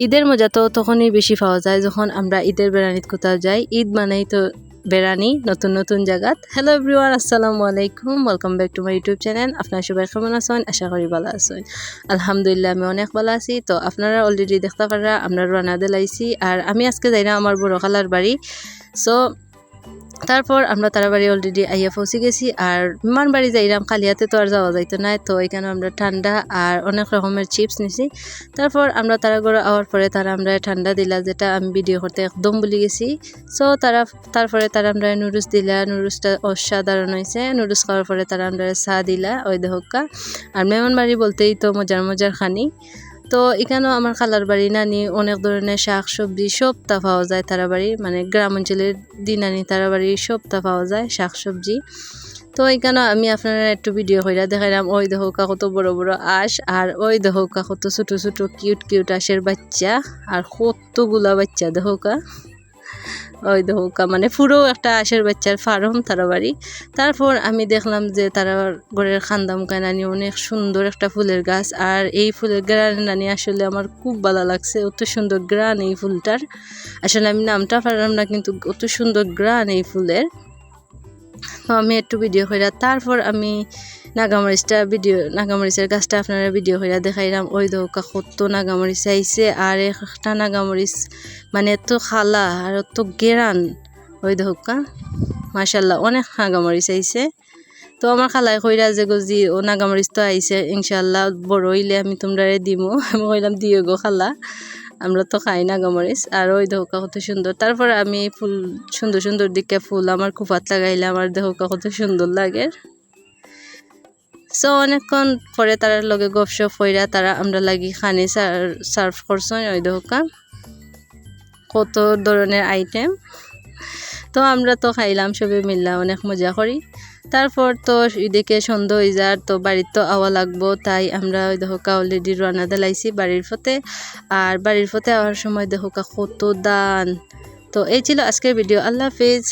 ঈদের মজা তো তখনই বেশি পাওয়া যায় যখন আমরা ঈদের বেড়ানিত কোথাও যাই। ঈদ মানেই তো বেড়ানি, নতুন নতুন জায়গাত হ্যালো এভরিওয়ান আসসালামু আলাইকুম। Welcome back to my YouTube channel আপনার সবাই কেমন আছেন? আশা করি ভালো আছেন। আলহামদুলিল্লাহ, আমি অনেক ভালো আছি। তো আপনারা অলরেডি দেখতে পারা, আমরা রানা দিলাইছি। আর আমি আজকে যাই না আমার বড় খালার বাড়ি। সো তারপর আমরা তারা বাড়ি অলরেডি আইয়া পৌঁছে গেছি, আর বিমান বাড়ি যাইলাম, কালিয়াতে তো আর যাওয়া যাইতো না, তো এখানে আমরা ঠান্ডা আর অনেক রকমের চিপস নিছি। তারপর আমরা তারা করে আওয়ার পরে তারা আমরা ঠান্ডা দিলা, যেটা আমি ভিডিও করতে একদম ভুলে গেছি। সো তারা, তারপরে তারা আমরা নুডলস দিলা, নুডলসটা অসাধারণ হয়েছে। নুডলস খাওয়ার পরে তারা আমরা চা দিলা, ওই দেহকা আর মেহমান বাড়ি বলতেই তো মজার মজার খানি। তো এখানেও আমার খালার বাড়ি, নানি অনেক ধরনের শাক সবজি সবটা পাওয়া যায় তারা বাড়ি মানে গ্রাম অঞ্চলের দিনানি তারা বাড়ি সবটা পাওয়া যায় শাক সবজি তো এখানে আমি আপনারা একটু ভিডিও কইরা দেখাইলাম, ওই দেহকা কত বড় বড় আঁশ, আর ওই দেহকা কত ছোট ছোট কিউট কিউট আঁশের বাচ্চা, আর কতগুলা বাচ্চা দেহকা ওই দৌকা মানে পুরো একটা আশের বাচ্চার ফার্ম তারা বাড়ি। তারপর আমি দেখলাম যে তারা ঘরের খান্দাম কানানি অনেক সুন্দর একটা ফুলের গাছ, আর এই ফুলের গ্রান আসলে আমার খুব ভালো লাগছে, অত সুন্দর গ্রান এই ফুলটার। আসলে আমি নামটা পারলাম না, কিন্তু অত সুন্দর গ্রান এই ফুলের। তো আমি একটু ভিডিও কইরা তারপর আমি নাগামরিচটা ভিডিও নাগামরিচের গাছটা আপনারা ভিডিও কইরা দেখাইলাম। ওই দৌকা কত নাগামরিচ আইছে, আর একটা নাগামরিচ মানে এত খালা আর এত গেরান। ওই দৌকা মাসাল্লাহ অনেক নাগামরিচ আইছে। তো আমার খালাই কইরা যে গজি ও নাগামরিচ তো আইছে ইনশাল্লাহ বড় হইলে আমি তোমরা দিমো। আমি কইলাম, দিও গো খালা, আমরা তো খাই না গামরিচ আর ওই দেহকা কত সুন্দর। তারপর আমি ফুল, সুন্দর সুন্দর দিকে ফুল, আমার খুফাত লাগাইলে আমার দেহকা কত সুন্দর লাগে। সো অনেকক্ষণ পরে তারা লগে গপসপ হইরা তারা আমরা লাগি খানি সার্ভ করছেন ওই দেহকা কত ধরনের আইটেম তো আমরা তো খাইলাম, সবে মিললাম অনেক মজা করি। তারপর তো এদিকে সন্ধ্যা হয়ে যার, তো বাড়ির তো আওয়া লাগবো, তাই আমরা ওই দেখোকা অলরেডি রান্না দিলাইছি বাড়ির ফতে আর বাড়ির ফতে আওয়ার সময় দেখোকা কত দান। তো এই ছিল আজকের ভিডিও আল্লাহ হাফিজ।